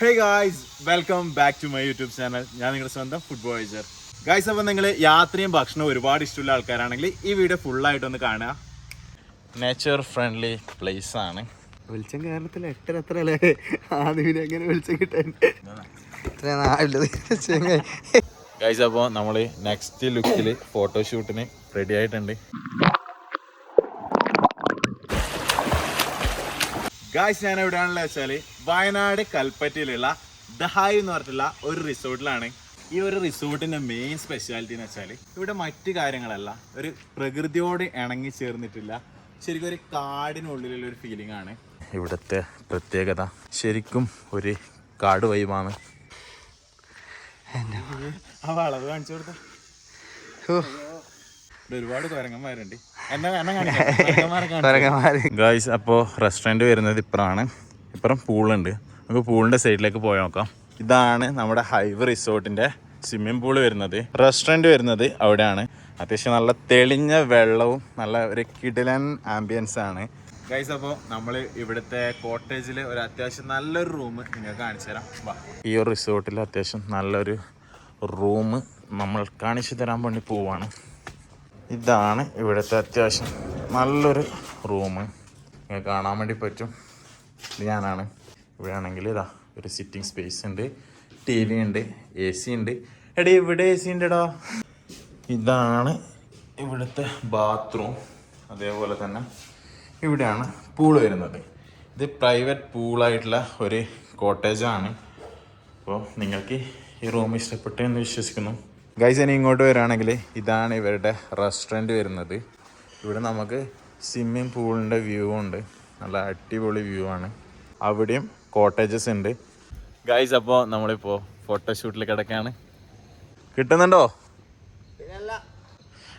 Hey guys welcome back to my YouTube channel ഞാൻ നിങ്ങളുടെ സ്വന്തം ഫുഡ് ബോയ്സർ ഗായ്സ് അപ്പോൾ നിങ്ങൾ യാത്രയും ഭക്ഷണവും ഒരുപാട് ഇഷ്ടമുള്ള ആൾക്കാരാണെങ്കിൽ ഈ വീഡിയോ ഫുള്ളായിട്ടൊന്ന് കാണുക. നേച്ചർ ഫ്രണ്ട്ലി പ്ലേസ് ആണ്. വെളിച്ചം കേരളത്തിൽ എട്ടര എത്ര അല്ലേ ആദ്യം എങ്ങനെ വെളിച്ചം കിട്ടാൻ? ഇത്ര അപ്പോൾ നമ്മൾ നെക്സ്റ്റ് ലുക്കിൽ ഫോട്ടോഷൂട്ടിന് റെഡി ആയിട്ടുണ്ട്. ഗായ്സ് ഞാൻ എവിടെയാണെന്ന് വെച്ചാൽ വയനാട് കൽപ്പറ്റയിലുള്ള ദഹായ് എന്ന് പറഞ്ഞിട്ടുള്ള ഒരു റിസോർട്ടിലാണ്. ഈ ഒരു റിസോർട്ടിന്റെ മെയിൻ സ്പെഷ്യാലിറ്റി എന്ന് വെച്ചാൽ ഇവിടെ മറ്റു കാര്യങ്ങളല്ല ഒരു പ്രകൃതിയോട് ഇണങ്ങി ചേർന്നിട്ടില്ല ശരിക്കും ഒരു കാടിനുള്ളിലുള്ള ഒരു ഫീലിംഗ് ആണ്. ഇവിടുത്തെ പ്രത്യേകത ശരിക്കും ഒരു കാട് വൈബാണ് ആ വളവ് കാണിച്ചു കൊടുത്ത. ഒരുപാട് കുരങ്ങന്മാരുണ്ട് എന്നാ റെസ്റ്റോറന്റ് കാണിക്കാം. കൊരങ്ങന്മാര് ഗായ്സ് അപ്പോൾ റെസ്റ്റോറന്റ് വരുന്നത് ഇപ്പുറമാണ് ഇപ്പുറം പൂളുണ്ട്. നമുക്ക് പൂളിന്റെ സൈഡിലേക്ക് പോയി നോക്കാം. ഇതാണ് നമ്മുടെ ഹൈവ് റിസോർട്ടിന്റെ സ്വിമ്മിംഗ് പൂൾ വരുന്നത്. റെസ്റ്റോറന്റ് വരുന്നത് അവിടെയാണ്. അത്യാവശ്യം നല്ല തെളിഞ്ഞ വെള്ളവും നല്ല ഒരു കിടിലൻ ആംബിയൻസ് ആണ്. ഗൈസ് അപ്പോൾ നമ്മൾ ഇവിടുത്തെ കോട്ടേജിൽ ഒരു അത്യാവശ്യം നല്ലൊരു റൂം നിങ്ങൾക്ക് കാണിച്ചു തരാം. ഈ ഒരു റിസോർട്ടിൽ അത്യാവശ്യം നല്ലൊരു റൂം നമ്മൾ കാണിച്ചു തരാൻ വേണ്ടി പോവാണ്. ഇതാണ് ഇവിടുത്തെ അത്യാവശ്യം നല്ലൊരു റൂം നിങ്ങൾക്ക് കാണാൻ വേണ്ടി പറ്റും. ഇത് ഞാനാണ്. ഇവിടെ ആണെങ്കിൽ ഇതാ ഒരു സിറ്റിംഗ് സ്പേസ് ഉണ്ട് ടി വി ഉണ്ട് എ സി ഉണ്ട്. എടേ ഇവിടെ എ സി ഉണ്ടെടാ. ഇതാണ് ഇവിടുത്തെ ബാത്റൂം അതേപോലെ തന്നെ ഇവിടെയാണ് പൂൾ വരുന്നത്. ഇത് പ്രൈവറ്റ് പൂളായിട്ടുള്ള ഒരു കോട്ടേജാണ് അപ്പോൾ നിങ്ങൾക്ക് ഈ റൂം ഇഷ്ടപ്പെട്ടു എന്ന് വിശ്വസിക്കുന്നു. ഗൈസ് ഇനി ഇങ്ങോട്ട് വരികയാണെങ്കിൽ ഇതാണ് ഇവരുടെ റെസ്റ്റോറന്റ് വരുന്നത്. ഇവിടെ നമുക്ക് സ്വിമ്മിങ് പൂളിന്റെ വ്യൂ ഉണ്ട്. നല്ല അടിപൊളി വ്യൂ ആണ്. അവിടെയും കോട്ടേജസ് ഉണ്ട്. ഗൈസ് അപ്പോ നമ്മളിപ്പോ ഫോട്ടോഷൂട്ടിൽ കിടക്കാണ്. കിട്ടുന്നുണ്ടോ?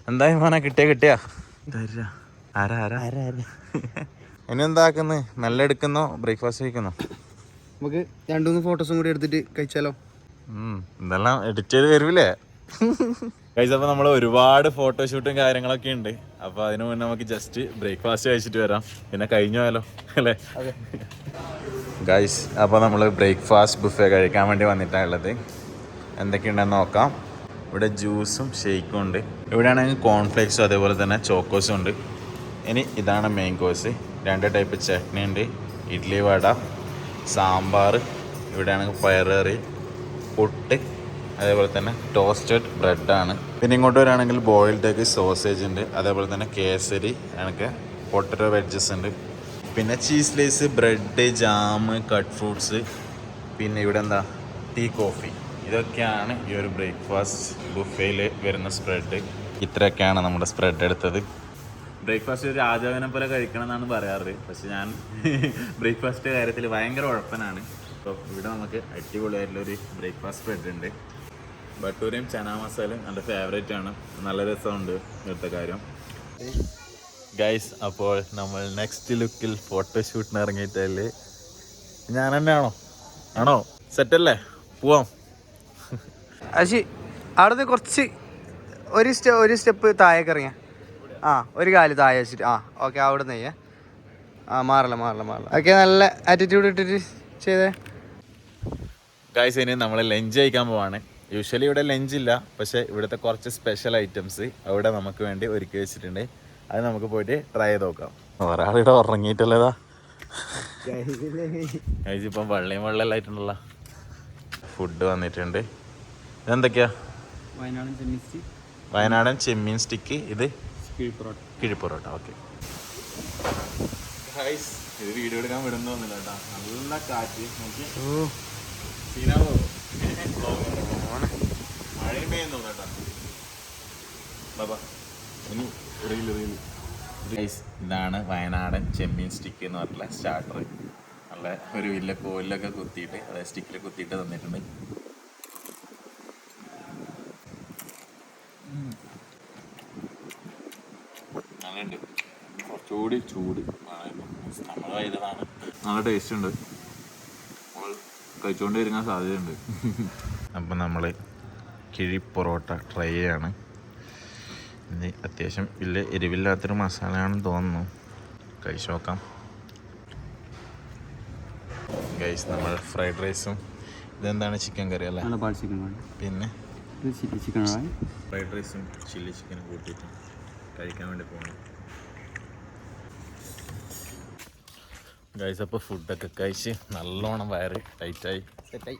എന്തായാലും മോനെ കിട്ടിയ കിട്ടിയ? ഇനി എന്താക്കുന്നു നല്ല എടുക്കുന്നോ? ബ്രേക്ക്ഫാസ്റ്റ് കഴിക്കുന്നോ? നമുക്ക് രണ്ടുമൂന്ന് ഫോട്ടോസും കൂടി എടുത്തിട്ട് കഴിച്ചാലോ? ഉം, ഇതെല്ലാം എഡിറ്റ് ചെയ്ത് വരൂലേ? കഴിച്ച അപ്പൊ നമ്മൾ ഒരുപാട് ഫോട്ടോഷൂട്ടും കാര്യങ്ങളൊക്കെ ഉണ്ട്. അപ്പൊ അതിനു മുന്നേ നമുക്ക് ജസ്റ്റ് ബ്രേക്ക്ഫാസ്റ്റ് കഴിച്ചിട്ട് വരാം. പിന്നെ കഴിഞ്ഞു പോയാലോ അല്ലേ? ഗൈസ് അപ്പൊ നമ്മൾ ബ്രേക്ക്ഫാസ്റ്റ് ബുഫേ കഴിക്കാൻ വേണ്ടി വന്നിട്ടാണ് ഉള്ളത്. എന്തൊക്കെയുണ്ടെന്ന് നോക്കാം. ഇവിടെ ജ്യൂസും ഷെയ്ക്കും ഉണ്ട്. ഇവിടെയാണെങ്കിൽ കോൺഫ്ലേക്സും അതേപോലെ തന്നെ ചോക്കോസും ഉണ്ട്. ഇനി ഇതാണ് മെയിൻ കോഴ്സ് രണ്ട് ടൈപ്പ് ചട്നി ഉണ്ട്. ഇഡ്ഡലി വട സാമ്പാർ. ഇവിടെയാണെങ്കിൽ പയറേറി പുട്ട് അതേപോലെ തന്നെ ടോസ്റ്റഡ് ബ്രെഡാണ് പിന്നെ ഇങ്ങോട്ട് വരാണെങ്കിൽ ബോയിൽഡ് എഗ് സോസേജ് ഉണ്ട്. അതേപോലെ തന്നെ കേസരി എനിക്ക് പൊട്ടറ്റോ വെഡ്ജസ് ഉണ്ട്. പിന്നെ cheese Lays bread jam cut fruits പിന്നെ ഇവിടെ എന്താ? ടീ കോഫി ഇതൊക്കെയാണ് ഈ ഒരു ബ്രേക്ക്ഫാസ്റ്റ് ബുഫേയിൽ വരുന്ന സ്പ്രെഡ് ഇത്രയൊക്കെയാണ് നമ്മുടെ സ്പ്രെഡ് എടുത്തത്. ബ്രേക്ക്ഫാസ്റ്റ് ഒരു രാജാവിനെ പോലെ കഴിക്കണം എന്നാണ് പറയാറ്. പക്ഷെ ഞാൻ ബ്രേക്ക്ഫാസ്റ്റ് കാര്യത്തിൽ ഭയങ്കര ഉഴപ്പനാണ്. അപ്പോൾ ഇവിടെ നമുക്ക് അടിപൊളിയായിട്ടുള്ള ഒരു ബ്രേക്ക്ഫാസ്റ്റ് സ്പ്രെഡ് ഉണ്ട്. ബട്ടൂരയും ചന മസാലയും എന്റെ ഫേവറേറ്റ് ആണ്. നല്ല രസമുണ്ട് ഇവിടുത്തെ കാര്യം. ഗൈസ് അപ്പോൾ നമ്മൾ നെക്സ്റ്റ് ലുക്കിൽ ഫോട്ടോഷൂട്ടിന് ഇറങ്ങിയിട്ടല്ലേ? ഞാൻ തന്നെ ആണോ? ആണോ സെറ്റല്ലേ പോവാം. അശി അവിടുന്ന് കുറച്ച് ഒരു സ്റ്റെപ്പ് ഒരു സ്റ്റെപ്പ് താഴേക്ക് ഇറങ്ങിയ. ആ ഒരു കാൽ താഴെ വെച്ചിട്ട്. ആ ഓക്കെ അവിടുന്ന് ചെയ്യേ. ആ മാറില്ല മാറില്ല മാറില്ല. ഓക്കെ നല്ല ആറ്റിറ്റ്യൂഡ് ഇട്ടിട്ട് ചെയ്തേ. ഗായ്സ് ഇനി നമ്മൾ ലഞ്ച് കഴിക്കാൻ പോവാണ്. യൂഷ്വലി ഇവിടെ ലഞ്ച് ഇല്ല പക്ഷേ ഇവിടുത്തെ കുറച്ച് സ്പെഷ്യൽ ഐറ്റംസ് അവിടെ നമുക്ക് വേണ്ടി ഒരുക്കി വെച്ചിട്ടുണ്ട്. അത് നമുക്ക് പോയിട്ട് ട്രൈ ചെയ്ത് നോക്കാം. ഒരാളിവിടെ ഉറങ്ങിയിട്ടല്ലേതാ. ഗൈസ് ഇപ്പം വെള്ളയും വെള്ളം ആയിട്ടുണ്ടല്ലോ. ഫുഡ് വന്നിട്ടുണ്ട്. ഇതെന്തൊക്കെയാ? വയനാടൻ ചെമ്മീൻ സ്റ്റിക്ക് ഇത്? കിഴിപ്പുറോട്ട ഓക്കെ ഗൈസ് ഇത് വീഡിയോ എടുക്കാൻ വിടുന്നൊന്നുമില്ല കേട്ടോ. നല്ല കാറ്റ്. നോക്കി ഓ സീനാവോ? ഇതാണ് വയനാടൻ ചെമ്മീൻ സ്റ്റിക്ക് എന്ന് പറഞ്ഞിട്ടുള്ള സ്റ്റാർട്ടർ നല്ല ഒരു വില്ല കോലിലൊക്കെ കുത്തിയിട്ട് അതായത് സ്റ്റിക്കിൽ കുത്തിയിട്ട് തന്നിട്ടുണ്ട്. അങ്ങനെയുണ്ട് കുറച്ചുകൂടി ചൂട്. നമ്മൾ ചെയ്തതാണ് നല്ല ടേസ്റ്റ് ഉണ്ട്. കഴിച്ചുകൊണ്ട് വരുന്ന സാധ്യതയുണ്ട്. അപ്പം നമ്മൾ കിഴി പൊറോട്ട ട്രൈ ചെയ്യാണ്. ഇത് അത്യാവശ്യം വലിയ എരിവില്ലാത്തൊരു മസാലയാണെന്ന് തോന്നുന്നു. കഴിച്ചു നോക്കാം. ഗൈസ് നമ്മൾ ഫ്രൈഡ് റൈസും ഇതെന്താണ് ചിക്കൻ കറി അല്ലേ? പിന്നെ? ചിക്കൻ ഫ്രൈഡ് റൈസും ചില്ലി ചിക്കനും കൂട്ടിയിട്ട് കഴിക്കാൻ വേണ്ടി പോകണം ഗൈസ് അപ്പോൾ ഫുഡൊക്കെ കഴിച്ച് നല്ലോണം വയറ് ടൈറ്റായി സെറ്റായി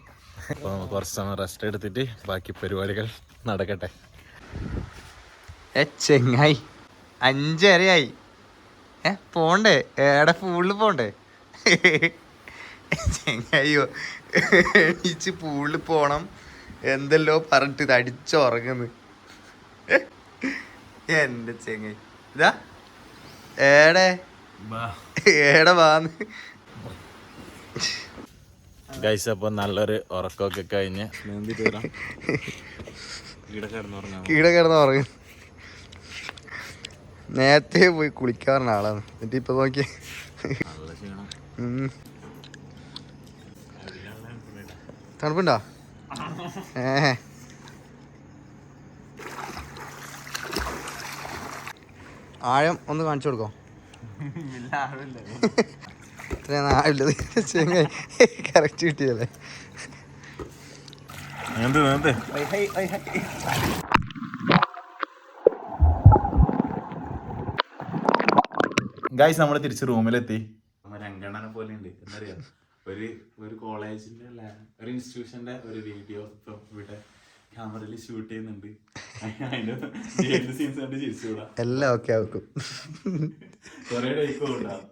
അപ്പോൾ നമുക്ക് കുറച്ച് സമയം റെസ്റ്റ് എടുത്തിട്ട് ബാക്കി പരിപാടികൾ നടക്കട്ടെ. ഏ ചെങ്ങായി. അഞ്ചരയായി. ഏ പോണ്ടേ? ഏടെ പൂളിൽ പോണ്ടേ? ചെങ്ങായിയോ എണീച്ച് പൂളിൽ പോണം. എന്തല്ലോ പറഞ്ഞിട്ട് ഇത് അടിച്ചുറങ്ങുന്നു. എന്റെ ചെങ്ങായി. ഇതാ. ഏടെ? ഏടെ വാന്ന്? ഗൈസ് അപ്പോൾ നല്ലൊരു ഉറക്കമൊക്കെ കഴിഞ്ഞ് കിടന്നുറങ്ങാം കീടെ കിടന്ന് ഉറങ്ങും നേരത്തെ പോയി കുളിക്കാറുണ്ട് ആളാണ്. എന്നിട്ട് ഇപ്പൊ നോക്കി. തണുപ്പുണ്ടോ? ഏ. ആഴം ഒന്ന് കാണിച്ചു കൊടുക്കോ? ഇത്രയും ആഴമില്ലത് ചെങ്ങായി കറക്റ്റ് കിട്ടിയല്ലേ? ഗൈസ് നമ്മൾ തിരിച്ച് റൂമിലെത്തി. രംഗണ്ണനെ പോലെ ഉണ്ട് എന്തറിയാ? ഒരു ഒരു കോളേജിന്റെ അല്ല ഒരു ഇൻസ്റ്റിറ്റ്യൂഷന്റെ ഒരു വീഡിയോ ഇപ്പൊ ഇവിടെ ക്യാമറയിൽ ഷൂട്ട് ചെയ്യുന്നുണ്ട്. അതിന്റെ സീൻസ് കണ്ട് ചിരിച്ചുകൂടാ എല്ലാം ഓക്കെ ആക്കും. കൊറേ ടൈപ്പ് ഉണ്ടാവും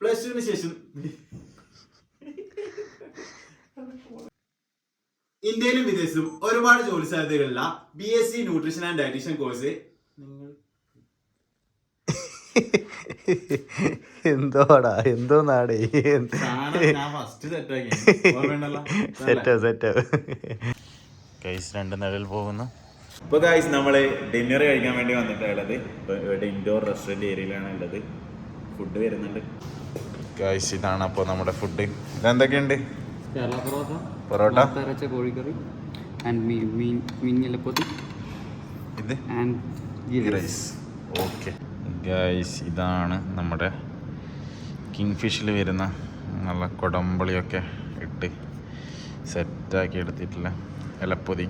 പ്ലസ് ടുവിന് ശേഷം. ഇന്ത്യയിലും വിദേശത്തും ഒരുപാട് ജോലി സാധ്യതകളുള്ള B S C nutrition and dietitian course നിങ്ങൾ എന്തോടാ? എന്തോ നാടേ സെറ്റ് സെറ്റ് കൈസ് രണ്ട് നിഴൽ പോകുന്നു. ഇപ്പോൾ ഗൈസ് നമ്മൾ ഡിന്നർ കഴിക്കാൻ വേണ്ടി വന്നിട്ടുള്ളത് ഇൻഡോർ റെസ്റ്റോറന്റ് ഏരിയയിലാണ് ഉള്ളത്. ഫുഡ് വരുന്നുണ്ട്. ഗൈസ് ഇതാണ് അപ്പോൾ നമ്മുടെ ഫുഡ് ഇതെന്തൊക്കെയുണ്ട്? കേരള പൊറോട്ട പൊറോട്ട? അരച്ച കോഴിക്കറി ആൻഡ് മീൻ മീൻ മീൻ ഇലപ്പൊതി ഇത് ആൻഡ് റൈസ് ഓക്കെ ഗൈസ് ഇതാണ് നമ്മുടെ കിങ് ഫിഷിൽ വരുന്ന നല്ല കൊടമ്പളിയൊക്കെ ഇട്ട് സെറ്റാക്കി എടുത്തിട്ടുള്ള ഇലപ്പൊതി.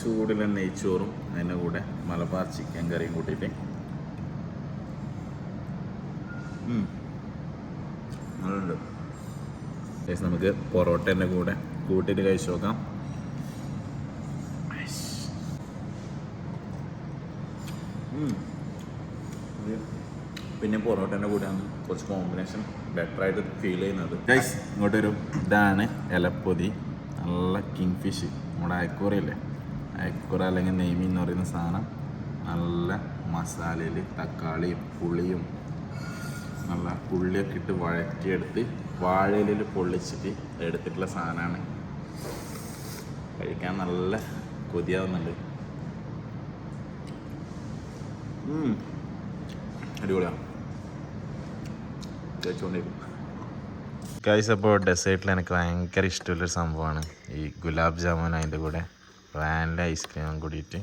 ചൂടിലെ നെയ്ച്ചോറും അതിന്റെ കൂടെ മലബാർ ചിക്കൻ കറിയും കൂട്ടിയിട്ട്. നല്ലുണ്ട് നമുക്ക് പൊറോട്ടേന്റെ കൂടെ കൂട്ടിയിട്ട് കഴിച്ചു നോക്കാം. പിന്നെ പൊറോട്ടേന്റെ കൂടെയാണ് കുറച്ച് കോമ്പിനേഷൻ ബെറ്റർ ആയിട്ട് ഫീൽ ചെയ്യുന്നത്. ഗൈസ് ഇങ്ങോട്ട് വരും. ഇതാണ് ഇലപ്പൊതി നല്ല കിങ് ഫിഷ് നമ്മുടെ അയക്കൂറയില്ലേ? അയക്കൂറ അല്ലെങ്കിൽ നെയ്മി എന്ന് പറയുന്ന സാധനം. നല്ല മസാലയിൽ തക്കാളിയും പുളിയും നല്ല ഉള്ളിയൊക്കെ ഇട്ട് വഴറ്റിയെടുത്ത് വാഴയിലിൽ പൊള്ളിച്ചിട്ട് എടുത്തിട്ടുള്ള സാധനമാണ്. കഴിക്കാൻ നല്ല കൊതിയാവുന്നുണ്ട്. അടിപൊളിയാണ് കഴിച്ചുകൊണ്ടിരിക്കും ഗൈസ് അപ്പോൾ ഡെസേർട്ടിൽ എനിക്ക് ഭയങ്കര ഇഷ്ടമുള്ളൊരു സംഭവമാണ്. ഈ ഗുലാബ് ജാമുൻ അതിന്റെ കൂടെ വാനില ഐസ്ക്രീമും കൂടിയിട്ട്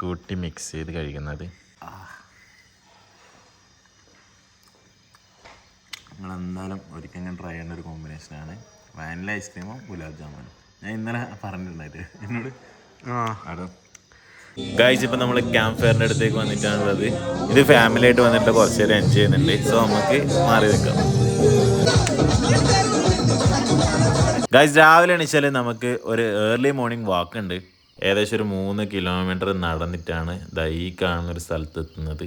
കൂട്ടി മിക്സ് ചെയ്ത് കഴിക്കുന്നത്. നിങ്ങൾ എന്തായാലും ഒരിക്കൽ ഞാൻ ട്രൈ ചെയ്യേണ്ട ഒരു കോമ്പിനേഷനാണ് വാനില ഐസ്ക്രീമും ഗുലാബ് ജാമുനും. ഞാൻ ഇന്നലെ പറഞ്ഞിട്ടുണ്ടായിട്ട് എന്നോട്? അവിടെ ഗൈസ് ഇപ്പം നമ്മൾ ക്യാമ്പ് ഫെയറിന്റെ അടുത്തേക്ക് വന്നിട്ടാണുള്ളത്. ഇത് ഫാമിലി ആയിട്ട് വന്നിട്ട് കുറച്ച് നേരം എൻജോയ് ചെയ്യുന്നുണ്ട്. സോ നമുക്ക് മാറി നിൽക്കാം. ഗായ്സ് രാവിലെ എണീച്ചാൽ നമുക്ക് ഒരു ഏർലി മോർണിംഗ് വാക്ക് ഉണ്ട്. ഏകദേശം ഒരു മൂന്ന് കിലോമീറ്റർ നടന്നിട്ടാണ് ദൈ ഈ കാണുന്ന ഒരു സ്ഥലത്ത് എത്തുന്നത്.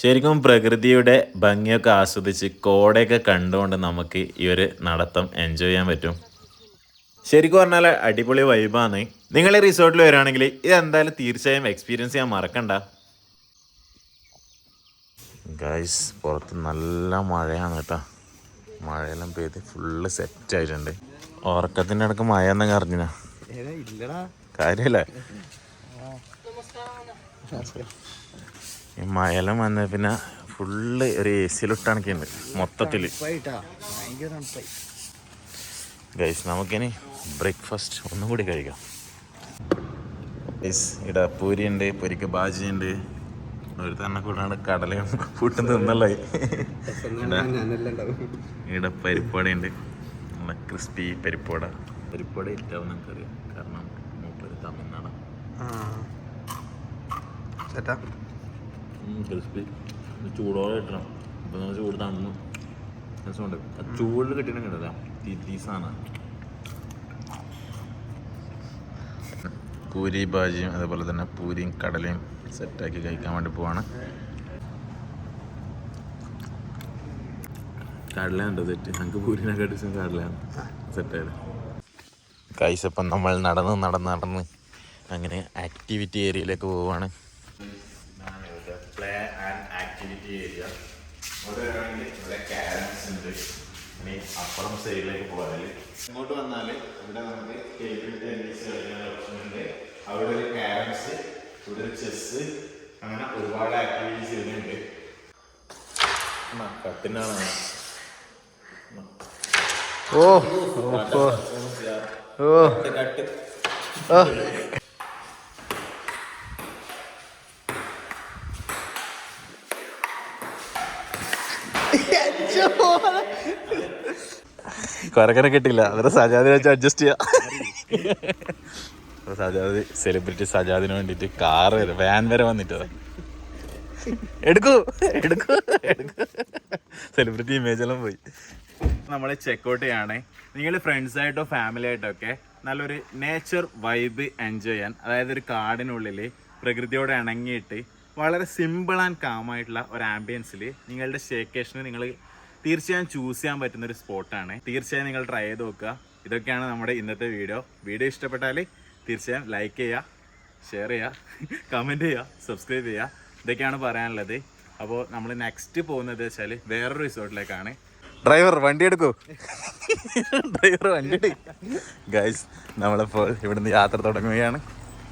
ശരിക്കും പ്രകൃതിയുടെ ഭംഗിയൊക്കെ ആസ്വദിച്ച് കോടയൊക്കെ കണ്ടുകൊണ്ട് നമുക്ക് ഈ ഒരു നടത്തം എൻജോയ് ചെയ്യാൻ പറ്റും. ശരിക്കും പറഞ്ഞാൽ അടിപൊളി വൈബാണ് നിങ്ങൾ ഈ റിസോർട്ടിൽ വരികയാണെങ്കിൽ ഇതെന്തായാലും തീർച്ചയായും എക്സ്പീരിയൻസ് ചെയ്യാൻ മറക്കണ്ട. ഗൈസ് പുറത്ത് നല്ല മഴയാണ് കേട്ടോ. മഴയെല്ലാം പെയ്ത് ഫുള്ള് സെറ്റ് ആയിട്ടുണ്ട്. ഉറക്കത്തിന്റെ ഇടയ്ക്ക് മഴ എന്നൊക്കെ അറിഞ്ഞാ കാര്യല്ലേ. ഈ മഴയെല്ലാം വന്ന പിന്നെ ഫുള്ള് ഒരു എ സിയിലിട്ടാണൊക്കെയുണ്ട് മൊത്തത്തിൽ ഗൈസ് നമുക്കിനി ബ്രേക്ക്ഫാസ്റ്റ് ഒന്നും കൂടി കഴിക്കാം. ഗൈസ് ഇവിടെ പൂരി ഉണ്ട് പൊരിക്ക് ബാജി ഉണ്ട് ഒരു തന്നെ കൂടാണ്ട് കടലയും പൂട്ടും തിന്നല്ലേ? ഇവിടെ പരിപ്പട ഉണ്ട് നല്ല ക്രിസ്പി പരിപ്പട പരിപ്പട ഇറ്റാവും നമുക്കറിയാം. കാരണം മൂപ്പര് തമിഴ്നാടാണ് ചേട്ടാ. ക്രിസ്പി ചൂടോടെ കിട്ടണം. അപ്പം നമ്മൾ ചൂട് തന്നു. രസമുണ്ട്. ആ ചൂടിൽ കിട്ടണം കിട്ടാം തീസാണ് പൂരി ഭാജിയും അതുപോലെ തന്നെ പൂരിയും കടലയും സെറ്റാക്കി കഴിക്കാൻ വേണ്ടി പോവാണ്. കടലയുണ്ട് തെറ്റ് ഞങ്ങൾക്ക് പൂരിനൊക്കെ കടിച്ചും കടലയാണ് സെറ്റായത് കൈസപ്പം നമ്മൾ നടന്ന് നടന്ന് നടന്ന് അങ്ങനെ ആക്ടിവിറ്റി ഏരിയയിലേക്ക് പോവുകയാണ് ആക്ടിവിറ്റി ഏരിയ ഇവിടെ വേണമെങ്കിൽ ഇവിടെ ക്യാരംസ് ഉണ്ട്. ഇനി അപ്പുറം സൈഡിലേക്ക് പോകാറില്ല ഇങ്ങോട്ട് വന്നാൽ ഇവിടെ നമുക്ക് ടേബിൾ ടെന്നീസ് കളിക്കാനുള്ള ഓപ്ഷൻ ഉണ്ട്. അവിടെ ഒരു ക്യാരംസ് ഇവിടെ ഒരു ചെസ് അങ്ങനെ ഒരുപാട് ആക്ടിവിറ്റീസ് ഇതിലുണ്ട് കട്ടിനാണ്. ഓ ഓ. ഓ കട്ട് ഓ കൊരക്കനെ കിട്ടില്ല അതൊരു സജാദിനെ വെച്ച് അഡ്ജസ്റ്റ് ചെയ്യാം. സജാദി സെലിബ്രിറ്റി സജാദിന് വേണ്ടിട്ട് കാർ വരെ വാൻ വരെ വന്നിട്ട് എടുക്കൂ എടുക്കൂ സെലിബ്രിറ്റി ഇമേജ് എല്ലാം പോയി. നമ്മൾ ചെക്കൗട്ട് ചെയ്യാണേ. നിങ്ങൾ ഫ്രണ്ട്സ് ആയിട്ടോ ഫാമിലി ആയിട്ടോ ഒക്കെ നല്ലൊരു നേച്ചർ വൈബ് എൻജോയ് ചെയ്യാൻ അതായത് ഒരു കാടിനുള്ളിൽ പ്രകൃതിയോട് ഇണങ്ങിയിട്ട് വളരെ സിമ്പിൾ ആൻഡ് കാമായിട്ടുള്ള ഒരു ആംബിയൻസിൽ നിങ്ങളുടെ സ്റ്റേക്കേഷന് നിങ്ങൾ തീർച്ചയായും ചൂസ് ചെയ്യാൻ പറ്റുന്ന ഒരു സ്പോട്ടാണ് തീർച്ചയായും നിങ്ങൾ ട്രൈ ചെയ്ത് നോക്കുക. ഇതൊക്കെയാണ് നമ്മുടെ ഇന്നത്തെ വീഡിയോ വീഡിയോ ഇഷ്ടപ്പെട്ടാൽ തീർച്ചയായും ലൈക്ക് ചെയ്യുക ഷെയർ ചെയ്യുക കമന്റ് ചെയ്യുക സബ്സ്ക്രൈബ് ചെയ്യുക. ഇതൊക്കെയാണ് പറയാനുള്ളത്. അപ്പോൾ നമ്മൾ നെക്സ്റ്റ് പോകുന്നത് വെച്ചാൽ വേറൊരു റിസോർട്ടിലേക്കാണ് ഡ്രൈവർ വണ്ടി എടുക്കൂ. ഡ്രൈവർ വണ്ടി എടുക്കും ഗൈസ് നമ്മളിപ്പോൾ ഇവിടുന്ന് യാത്ര തുടങ്ങുകയാണ്.